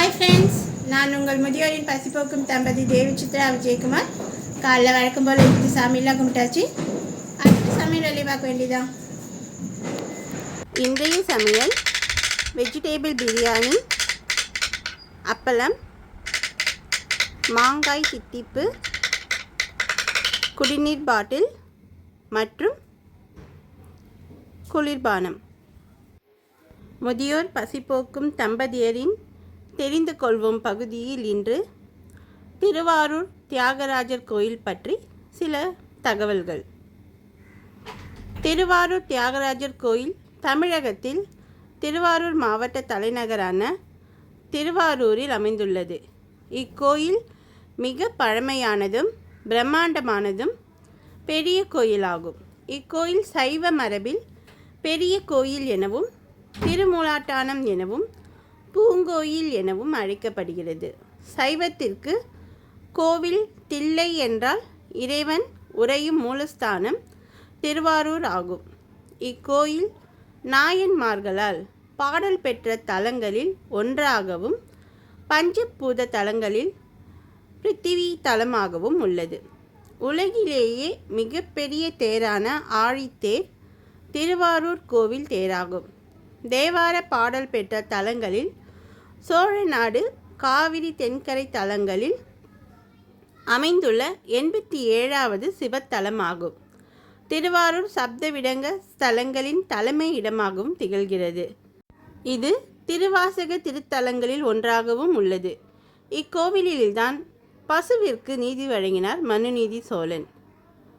Hi friends நான் உங்கள் முதியோரின் பசிப்போக்கும் தம்பதி தேவி சித்ரா விஜயகுமார். காலைல வழக்கம் போல் இன்னைக்கு சாமியெல்லாம் கும்பிட்டாச்சு. அடுத்து சமையல் வேலையை பார்க்க வேண்டியதான் இன்றைய சமையல் வெஜிடேபிள் பிரியாணி அப்பளம் மாங்காய் சித்திப்பு குடிநீர் பாட்டில் மற்றும் குளிர்பானம். முதியோர் பசிப்போக்கும் தம்பதியரின் தெரிந்து கொள்வோம் பகுதியில் இன்று திருவாரூர் தியாகராஜர் கோயில் பற்றி சில தகவல்கள். திருவாரூர் தியாகராஜர் கோயில் தமிழகத்தில் திருவாரூர் மாவட்ட தலைநகரான திருவாரூரில் அமைந்துள்ளது. இக்கோயில் மிக பழமையானதும் பிரம்மாண்டமானதும் பெரிய கோயிலாகும். இக்கோயில் சைவ மரபில் பெரிய கோயில் எனவும் திருமூலாட்டானம் எனவும் பூங்கோயில் எனவும் அழைக்கப்படுகிறது. சைவத்திற்கு கோவில் தில்லை என்றால் இறைவன் உறையும் மூலஸ்தானம் திருவாரூர் ஆகும். இக்கோயில் நாயன்மார்களால் பாடல் பெற்ற தலங்களில் ஒன்றாகவும் பஞ்சபூத தலங்களில் பிருத்திவி தலமாகவும் உள்ளது. உலகிலேயே மிகப்பெரிய தேரான ஆழித்தேர் திருவாரூர் கோவில் தேராகும். தேவார பாடல் பெற்ற தலங்களில் சோழநாடு காவிரி தென்கரை தலங்களில் அமைந்துள்ள எண்பத்தி ஏழாவது சிவத்தலமாகும். திருவாரூர் சப்தவிடங்க ஸ்தலங்களின் தலைமை இடமாகவும் திகழ்கிறது. இது திருவாசக திருத்தலங்களில் ஒன்றாகவும் உள்ளது. இக்கோவிலில்தான் பசுவிற்கு நீதி வழங்கினார் மனுநீதி சோழன்.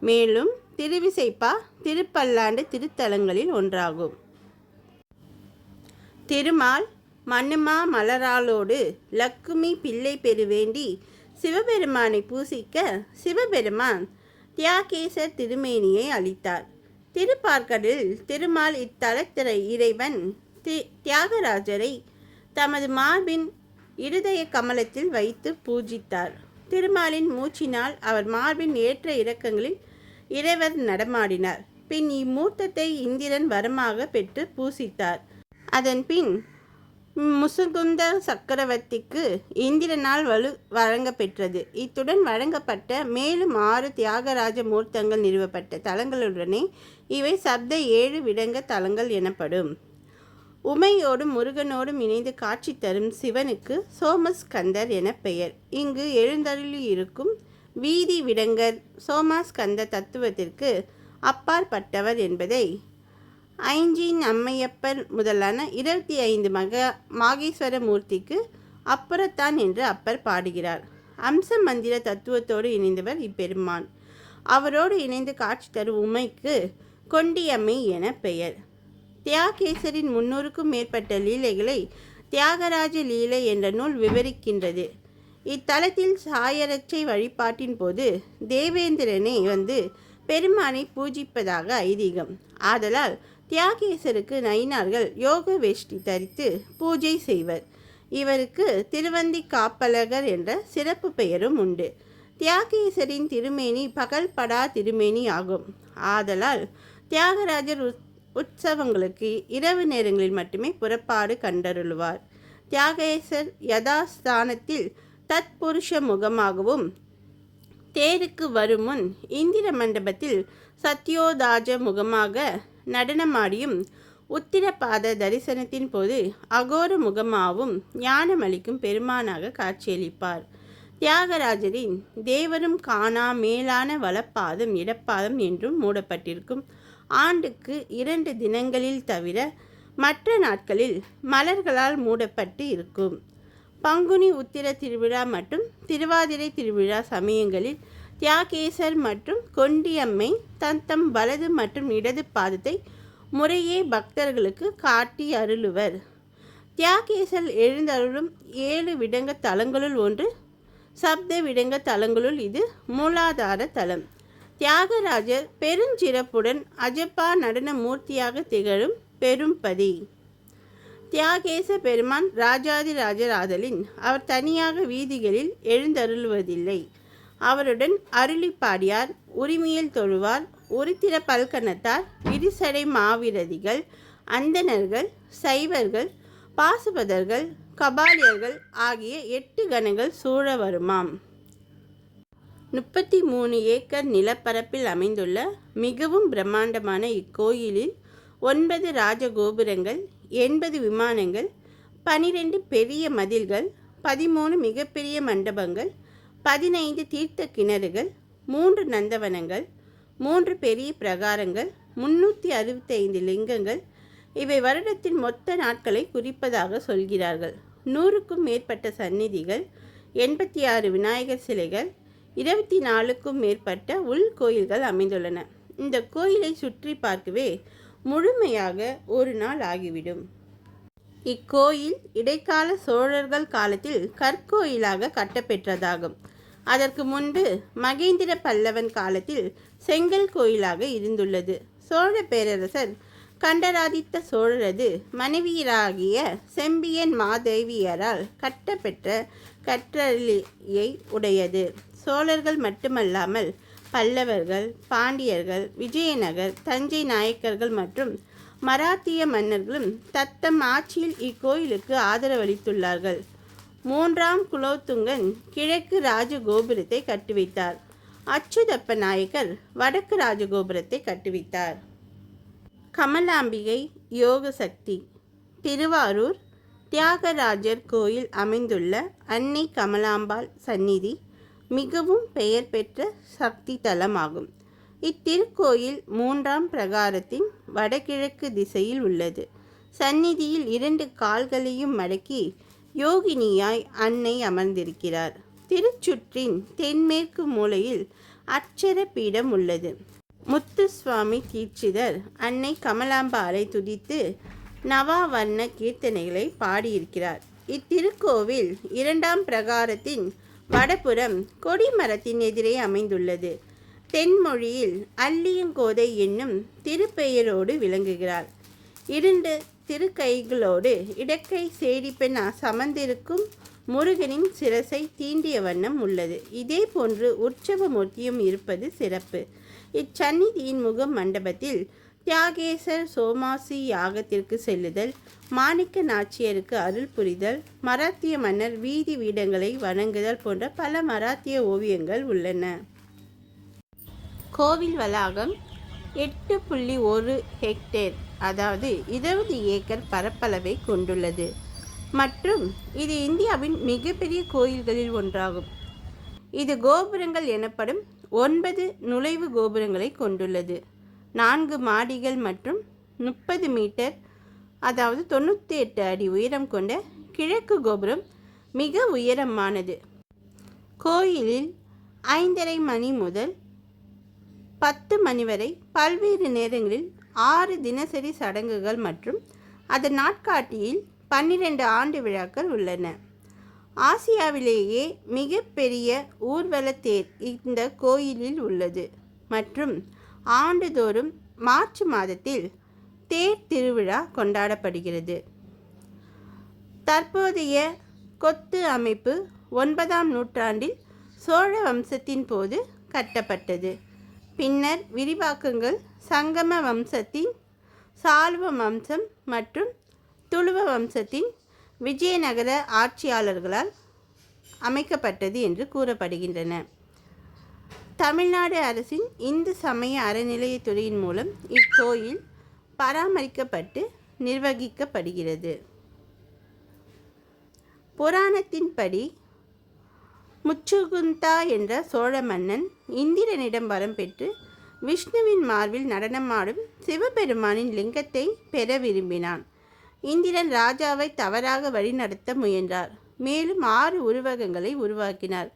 மேலும் திருவிசைப்பா திருப்பல்லாண்டு திருத்தலங்களில் ஒன்றாகும். திருமால் மண்ணுமா மலராளோடு லக்குமி பிள்ளை பெருவேண்டி சிவபெருமானை பூசிக்க சிவபெருமான் தியாகேசர் திருமேனியை அளித்தார். திருப்பார்க்கடில் திருமால் இத்தலத்திரை இறைவன் தி தியாகராஜரை தமது மார்பின் இருதய கமலத்தில் வைத்து பூஜித்தார். திருமாலின் மூச்சினால் அவர் மார்பின் ஏற்ற இறக்கங்களில் இறைவர் நடமாடினார். பின் இம்மூர்த்தத்தை இந்திரன் வரமாக பெற்று பூசித்தார். அதன் பின் முசுகுந்த சக்கரவர்த்திக்கு இந்திரனால் வலு வழங்கப்பெற்றது. இத்துடன் வழங்கப்பட்ட மேலும் ஆறு தியாகராஜ மூர்த்தங்கள் நிறுவப்பட்ட தலங்களுடனே இவை சப்த ஏழு விடங்க தலங்கள் எனப்படும். உமையோடும் முருகனோடும் இணைந்து காட்சி தரும் சிவனுக்கு சோமஸ்கந்தர் என பெயர். இங்கு எழுந்தருளி இருக்கும் வீதி விடங்கர் சோமாஸ்கந்த தத்துவத்திற்கு அப்பாற்பட்டவர் என்பதை ஐஞ்சின் அம்மையப்பர் முதலான இருபத்தி ஐந்து மக மாகேஸ்வர மூர்த்திக்கு அப்புறத்தான் என்று அப்பர் பாடுகிறார். அம்ச மந்திர தத்துவத்தோடு இணைந்தவர் இப்பெருமான். அவரோடு இணைந்து காட்சி தரும் உமைக்கு கொண்டியம்மை என பெயர். தியாகேசரின் முன்னூறுக்கும் மேற்பட்ட லீலைகளை தியாகராஜ லீலை என்ற நூல் விவரிக்கின்றது. இத்தலத்தில் சாயரட்சை வழிபாட்டின் போது தேவேந்திரனை வந்து பெருமானை பூஜிப்பதாக ஐதீகம். ஆதலால் தியாகேசருக்கு நயினார்கள் யோக வேஷ்டி தரித்து பூஜை செய்வர். இவருக்கு திருவந்தி காப்பலகர் என்ற சிறப்பு பெயரும் உண்டு. தியாகேசரின் திருமேனி பகல்படா திருமேனி ஆகும். ஆதலால் தியாகராஜர் உத்- உற்சவங்களுக்கு இரவு நேரங்களில் மட்டுமே புறப்பாடு கண்டருளுவார். தியாகேசர் யதாஸ்தானத்தில் தத்புருஷ முகமாகவும் தேருக்கு வருமுன் இந்திர மண்டபத்தில் சத்யோதாஜ முகமாக நடனமாடியும் உத்திரபாத தரிசனத்தின் போது அகோர முகமாவும் ஞானமளிக்கும் பெருமானாக காட்சியளிப்பார். தியாகராஜரின் தேவரும் காணா மேலான வலப்பாதம் இடப்பாதம் என்றும் மூடப்பட்டிருக்கும். ஆண்டுக்கு இரண்டு தினங்களில் தவிர மற்ற நாட்களில் மலர்களால் மூடப்பட்டு இருக்கும். பங்குனி உத்திர திருவிழா மற்றும் திருவாதிரை திருவிழா சமயங்களில் தியாகேசர் மற்றும் கொண்டியம்மை தத்தம் வலது மற்றும் இடது பாதத்தை முறையே பக்தர்களுக்கு காட்டி அருளுவர். தியாகேசர் எழுந்தருளும் ஏழு விடங்க தலங்களுள் ஒன்று சப்த விடங்க தலங்களுள் இது மூலாதார தலம். தியாகராஜர் பெருஞ்சிறப்புடன் அஜப்பா நடன மூர்த்தியாக திகழும் பெரும்பதி தியாகேச பெருமான் ராஜாதிராஜர் ஆதலின் அவர் தனியாக வீதிகளில் எழுந்தருளுவதில்லை. அவருடன் அருளிப்பாடியார் உரிமையில் தொழுவார் உருத்திர பல்கணத்தார் விரிசடை மாவிரதிகள் அந்தணர்கள் சைவர்கள் பாசுபதர்கள் கபாலியர்கள் ஆகிய எட்டு கணங்கள் சூழ வருமாம். முப்பத்தி மூணு ஏக்கர் நிலப்பரப்பில் அமைந்துள்ள மிகவும் பிரம்மாண்டமான இக்கோயிலில் ஒன்பது ராஜகோபுரங்கள் எண்பது விமானங்கள் பனிரெண்டு பெரிய மதில்கள் பதிமூணு மிகப்பெரிய மண்டபங்கள் பதினைந்து தீர்த்த கிணறுகள் மூன்று நந்தவனங்கள் மூன்று பெரிய பிரகாரங்கள் முன்னூற்றி அறுபத்தைந்து லிங்கங்கள் இவை வருடத்தின் மொத்த நாட்களை குறிப்பதாக சொல்கிறார்கள். நூறுக்கும் மேற்பட்ட சந்நிதிகள் எண்பத்தி ஆறு விநாயகர் சிலைகள் இருபத்தி நாலுக்கும் மேற்பட்ட உள் கோயில்கள் அமைந்துள்ளன. இந்த கோயிலை சுற்றி பார்க்கவே முழுமையாக ஒரு நாள் ஆகிவிடும். இக்கோயில் இடைக்கால சோழர்கள் காலத்தில் கற்கோயிலாக கட்டப்பெற்றதாகும். அதற்கு முன்பு மகேந்திர பல்லவன் காலத்தில் செங்கல் கோயிலாக இருந்துள்ளது. சோழ பேரரசர் கண்டராதித்த சோழரது மனைவியராகிய செம்பியன் மாதேவியரால் கட்டப்பெற்ற கற்றளியை உடையது. சோழர்கள் மட்டுமல்லாமல் பல்லவர்கள் பாண்டியர்கள் விஜயநகர் தஞ்சை நாயக்கர்கள் மற்றும் மராத்திய மன்னர்களும் தத்தம் ஆட்சியில் இக்கோயிலுக்கு ஆதரவளித்துள்ளார்கள். மூன்றாம் குலோத்துங்கன் கிழக்கு ராஜகோபுரத்தை கட்டுவித்தார். அச்சுதப்ப நாயக்கர் வடக்கு ராஜகோபுரத்தை கட்டுவித்தார் கமலாம்பிகை யோக சக்தி திருவாரூர் தியாகராஜர் கோயில் அமைந்துள்ள அன்னை கமலாம்பாள் சந்நிதி மிகவும் பெயர் பெற்ற சக்தி தலமாகும் இத்திருக்கோயில் மூன்றாம் பிரகாரத்தின் வடகிழக்கு திசையில் உள்ளது. சந்நிதியில் இரண்டு கால்களையும் மடக்கி யோகினியாய் அன்னை அமர்ந்திருக்கிறார். திருச்சுற்றின் தென்மேற்கு மூலையில் அட்சர பீடம் உள்ளது. முத்துசுவாமி தீட்சிதர் அன்னை கமலாம்பாலை துதித்து நவாவர்ண கீர்த்தனைகளை பாடியிருக்கிறார். இத்திருக்கோவில் இரண்டாம் பிரகாரத்தின் வடபுறம் கொடிமரத்தின் எதிரே அமைந்துள்ளது. தென்மொழியில் அல்லியங்கோதை என்னும் திருப்பெயரோடு விளங்குகிறார் இரண்டு திருக்கைகளோடு இடக்கை சேடிப்பெண் சமந்திருக்கும் முருகனின் சிரசை தீண்டிய வண்ணம் உள்ளது. இதே போன்று உற்சவ மூர்த்தியும் இருப்பது சிறப்பு. இச்சந்நிதியின் முக மண்டபத்தில் தியாகேசர் சோமாசி யாகத்திற்கு செல்லுதல் மாணிக்க நாச்சியருக்கு அருள் புரிதல் மராத்திய மன்னர் வீதி வீடங்களை வணங்குதல் போன்ற பல மராத்திய ஓவியங்கள் உள்ளன. கோவில் வளாகம் எட்டு புள்ளி ஒரு ஹெக்டேர் அதாவது இருபது ஏக்கர் பரப்பளவை கொண்டுள்ளது. மற்றும் இது இந்தியாவின் மிகப்பெரிய கோயில்களில் ஒன்றாகும். இது கோபுரங்கள் எனப்படும் ஒன்பது நுழைவு கோபுரங்களை கொண்டுள்ளது. நான்கு மாடிகள் மற்றும் முப்பது மீட்டர் அதாவது தொண்ணூற்றி எட்டு அடி உயரம் கொண்ட கிழக்கு கோபுரம் மிக உயரமானது. கோயிலில் ஐந்தரை மணி முதல் பத்து மணி வரை பல்வேறு நேரங்களில் ஆறு தினசரி சடங்குகள் மற்றும் அதன் நாட்காட்டியில் பன்னிரண்டு ஆண்டு விழாக்கள் உள்ளன. ஆசியாவிலேயே மிகப்பெரிய ஊர்வல தேர் இந்த கோயிலில் உள்ளது மற்றும் ஆண்டுதோறும் மார்ச் மாதத்தில் தேர் திருவிழா கொண்டாடப்படுகிறது. தற்போதைய கொத்து அமைப்பு ஒன்பதாம் நூற்றாண்டில் சோழ வம்சத்தின் போது கட்டப்பட்டது. பின்னர் விரிவாக்கங்கள் சங்கம வம்சத்தின் சால்வ வம்சம் மற்றும் துளுவ வம்சத்தின் விஜயநகர ஆட்சியாளர்களால் அமைக்கப்பட்டது என்று கூறப்படுகின்றன. தமிழ்நாடு அரசின் இந்து சமய அறநிலையத்துறையின் மூலம் இக்கோயில் பராமரிக்கப்பட்டு நிர்வகிக்கப்படுகிறது. புராணத்தின்படி முச்சுகுந்தா என்ற சோழ மன்னன் இந்திரனிடம் வரம் பெற்று விஷ்ணுவின் மார்பில் நடனமாடும் சிவபெருமானின் லிங்கத்தை பெற விரும்பினான். இந்திரன் ராஜாவை தவறாக வழிநடத்த முயன்றார். மேலும் ஆறு உருவகங்களை உருவாக்கினார்.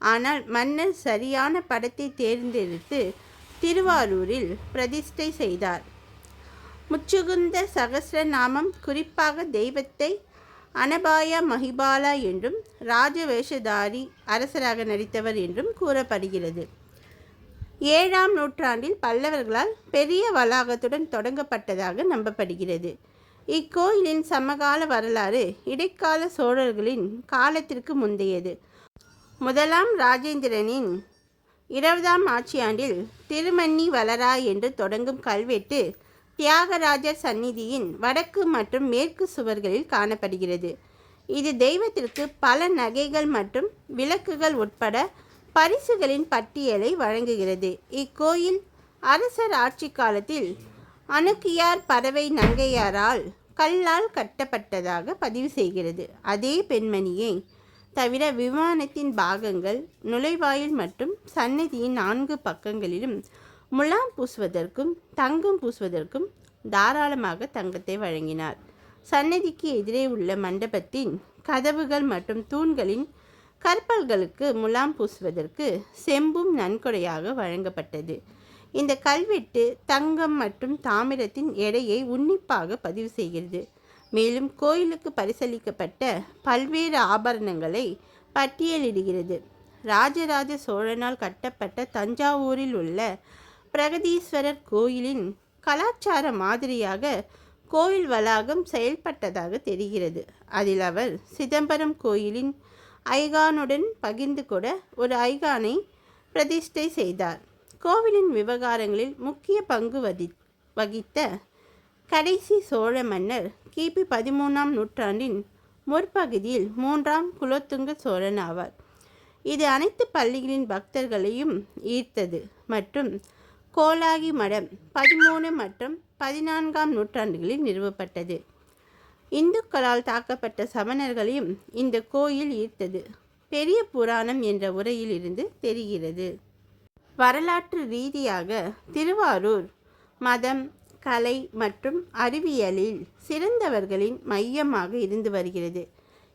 ஆனால் மன்னர் சரியான படத்தை தேர்ந்தெடுத்து திருவாரூரில் பிரதிஷ்டை செய்தார். முச்சுகுந்த சகசிரநாமம் குறிப்பாக தெய்வத்தை அனபாய மஹிபாலா என்றும் ராஜவேஷதாரி அரசராக நடித்தவர் என்றும் கூறப்படுகிறது. ஏழாம் நூற்றாண்டில் பல்லவர்களால் பெரிய வளாகத்துடன் தொடங்கப்பட்டதாக நம்பப்படுகிறது. இக்கோயிலின் சமகால வரலாறு இடைக்கால சோழர்களின் காலத்திற்கு முந்தையது. முதலாம் ராஜேந்திரனின் இருபதாம் ஆட்சியாண்டில் திருமன்னி வளரா என்று தொடங்கும் கல்வெட்டு தியாகராஜர் சந்நிதியின் வடக்கு மற்றும் மேற்கு சுவர்களில் காணப்படுகிறது. இது தெய்வத்திற்கு பல நகைகள் மற்றும் விளக்குகள் உட்பட பரிசுகளின் பட்டியலை வழங்குகிறது. இக்கோயில் அரசர் ஆட்சி காலத்தில் அணுக்கியார் பறவை நங்கையாரால் கல்லால் கட்டப்பட்டதாக பதிவு செய்கிறது. அதே பெண்மணியை தவிர விமானத்தின் பாகங்கள் நுழைவாயில் மற்றும் சன்னதியின் நான்கு பக்கங்களிலும் முலாம் பூசுவதற்கும் தங்கம் பூசுவதற்கும் தாராளமாக தங்கத்தை வழங்கினார். சன்னதிக்கு எதிரே உள்ள மண்டபத்தின் கதவுகள் மற்றும் தூண்களின் கற்பல்களுக்கு முலாம் பூசுவதற்கு செம்பும் நன்கொடையாக வழங்கப்பட்டது. இந்த கல்வெட்டு தங்கம் மற்றும் தாமிரத்தின் எடையை உன்னிப்பாக பதிவு செய்கிறது. மேலும் கோயிலுக்கு பரிசளிக்கப்பட்ட பல்வேறு ஆபரணங்களை பட்டியலிடுகிறது. ராஜராஜ சோழனால் கட்டப்பட்ட தஞ்சாவூரில் உள்ள பிரகதீஸ்வரர் கோயிலின் கலாச்சார மாதிரியாக கோயில் வளாகம் செயல்பட்டதாக தெரிகிறது. அதில் அவர் சிதம்பரம் கோயிலின் ஐகானுடன் பகிர்ந்து கூட ஒரு ஐகானை பிரதிஷ்டை செய்தார். கோவிலின் விவகாரங்களில் முக்கிய பங்கு வதி வகித்த கடைசி சோழ மன்னர் கிபி பதிமூணாம் நூற்றாண்டின் முற்பகுதியில் மூன்றாம் குலோத்துங்க சோழன் ஆவார். இது அனைத்து பள்ளிகளின் பக்தர்களையும் ஈர்த்தது மற்றும் கோலாகி மடம் பதிமூணு மற்றும் பதினான்காம் நூற்றாண்டுகளில் நிறுவப்பட்டது. இந்துக்களால் தாக்கப்பட்ட சமணர்களையும் இந்த கோயில் ஈர்த்தது. பெரிய புராணம் என்ற உரையில் இருந்து தெரிகிறது. வரலாற்று ரீதியாக திருவாரூர் மதம் கலை மற்றும் அறிவியலில் சிறந்தவர்களின் மையமாக இருந்து வருகிறது.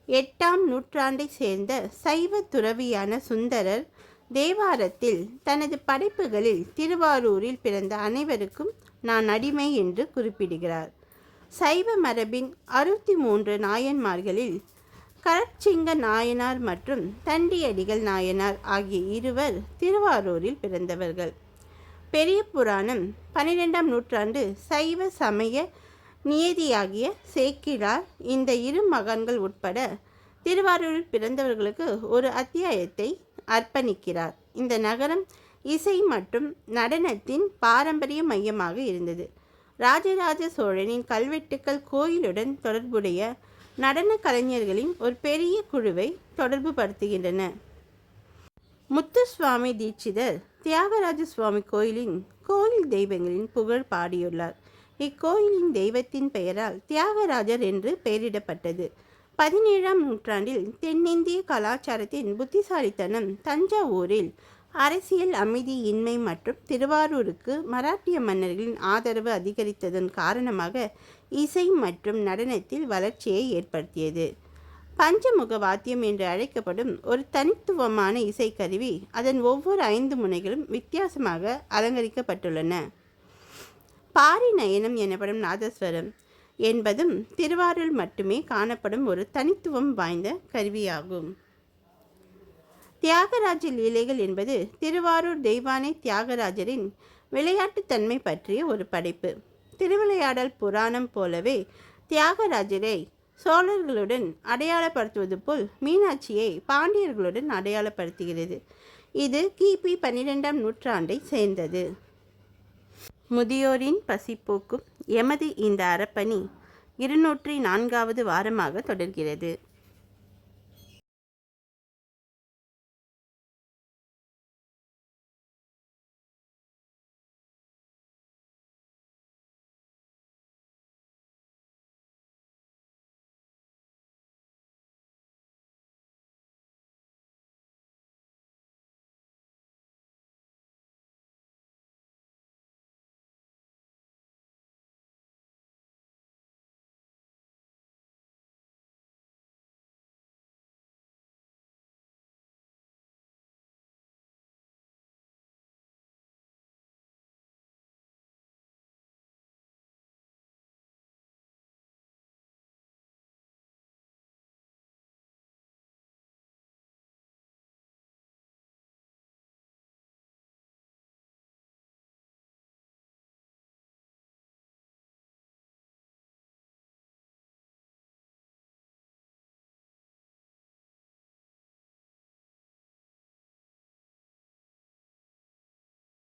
எட்டாம் நூற்றாண்டை சேர்ந்த சைவ துறவியான சுந்தரர் தேவாரத்தில் தனது படைப்புகளில் திருவாரூரில் பிறந்த அனைவருக்கும் நான் அடிமை என்று குறிப்பிடுகிறார். சைவ மரபின் அறுபத்தி மூன்று நாயன்மார்களில் கரட்சிங்க நாயனார் மற்றும் தண்டியடிகள் நாயனார் ஆகிய இருவர் திருவாரூரில் பிறந்தவர்கள். பெரிய புராணம் பன்னிரெண்டாம் நூற்றாண்டு சைவ சமய நியதியாகிய சேக்கிழார் இந்த இரு மகன்கள் உட்பட திருவாரூரில் பிறந்தவர்களுக்கு ஒரு அத்தியாயத்தை அர்ப்பணிக்கிறார். இந்த நகரம் இசை மற்றும் நடனத்தின் பாரம்பரிய மையமாக இருந்தது. ராஜராஜ சோழனின் கல்வெட்டுக்கள் கோயிலுடன் தொடர்புடைய நடன கலைஞர்களின் ஒரு பெரிய குழுவை தொடர்பு படுத்துகின்றன. முத்துசுவாமி தீட்சிதர் தியாகராஜ சுவாமி கோயிலின் கோயில் தெய்வங்களின் புகழ் பாடியுள்ளார். இக்கோயிலின் தெய்வத்தின் பெயரால் தியாகராஜர் என்று பெயரிடப்பட்டது. பதினேழாம் நூற்றாண்டில் தென்னிந்திய கலாச்சாரத்தின் புத்திசாலித்தனம் தஞ்சாவூரில் அரசியல் அமைதியின்மை மற்றும் திருவாரூருக்கு மராட்டிய மன்னர்களின் ஆதரவு அதிகரித்ததன் காரணமாக இசை மற்றும் நடனத்தில் வளர்ச்சியை ஏற்படுத்தியது. பஞ்சமுக வாத்தியம் என்று அழைக்கப்படும் ஒரு தனித்துவமான இசைக்கருவி அதன் ஒவ்வொரு ஐந்து முனைகளும் வித்தியாசமாக அலங்கரிக்கப்பட்டுள்ளன. பாரி நயனம் எனப்படும் நாதஸ்வரம் என்பதும் திருவாரூர் மட்டுமே காணப்படும் ஒரு தனித்துவம் வாய்ந்த கருவியாகும். தியாகராஜ லீலைகள் என்பது திருவாரூர் தெய்வானை தியாகராஜரின் விளையாட்டுத்தன்மை பற்றிய ஒரு படைப்பு. திருவிளையாடல் புராணம் போலவே தியாகராஜரை சோழர்களுடன் அடையாளப்படுத்துவது போல் மீனாட்சியை பாண்டியர்களுடன் அடையாளப்படுத்துகிறது. இது கிபி பன்னிரெண்டாம் நூற்றாண்டை சேர்ந்தது. முதியோரின் பசிப்போக்கும் எமது இந்த அறப்பணி இருநூற்றி நான்காவது வாரமாக தொடர்கிறது.